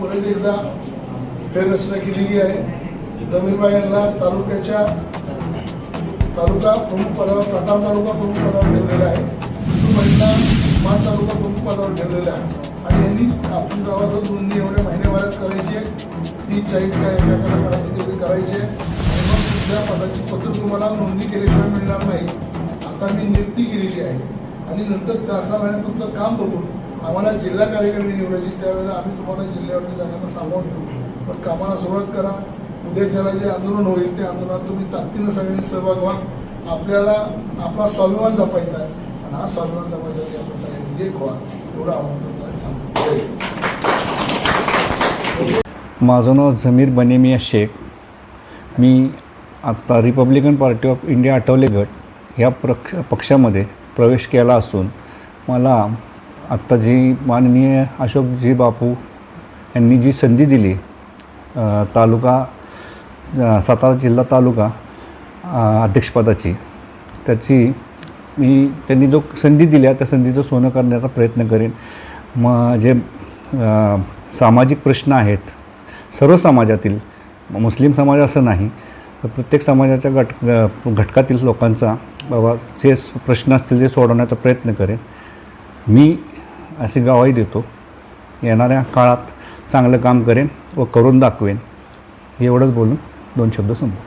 परत एकदा फेररचना केलेली आहे. जमीनबाई यांना तालुक्याच्या तालुका प्रमुख पदावर सातारा तालुका प्रमुख पदावर ठेवलेला आहे. महिला मान तालुका प्रमुख पदावर ठेवलेला आहे. आणि यांनी आपली गावाचं नोंदणी एवढ्या महिन्याभरात करायची आहे. ती चाळीस काय एकाकडे करायची तेवढी करायची आहे. आणि मग तुमच्या पदाची पत्र तुम्हाला नोंदणी केल्याशिवाय मिळणार नाही. आता मी नियुक्ती केलेली आहे. आणि नंतर चार सहा महिन्यात तुमचं काम बघून आम्हाला जिल्हा कार्यकारिणी निवडायची त्यावेळेला आम्ही तुम्हाला जिल्ह्यावरती जागांना सामावून ठेवू पण कामाला सुरुवात करा. उद्याच्याला जे आंदोलन होईल ते आंदोलनात तुम्ही ताकदीनं सगळ्यांनी सहभाग व्हा. आपल्याला आपला स्वाभिमान जपायचा आहे. आणि हा स्वाभिमान जपायचा आपण सगळ्यांनी एक व्हा. एवढं आव्हान करतो आणि माझं नाव जमीर बनेमिया शेख. मी आत्ता Republican Party of India Athawale गट ह्या प्रक्ष पक्षामध्ये प्रवेश केला असून मला आत्ता जी माननीय अशोकजी बापू यांनी जी संधी दिली तालुका सातारा जिल्हा तालुका अध्यक्षपदाची त्याची मी त्यांनी जो संधी दिल्या त्या संधीचं सोनं करण्याचा प्रयत्न करेन. मग जे सामाजिक प्रश्न आहेत सर्व समाजातील मुस्लिम समाज असं नाही तर प्रत्येक समाजाच्या गट घटकातील लोकांचा बाबा जे प्रश्न असतील ते सोडवण्याचा प्रयत्न करेन. मी अशी गवाही देतो. येणाऱ्या काळात चांगलं काम करेन व करून दाखवेन. एवढंच बोलून दोन शब्द संपू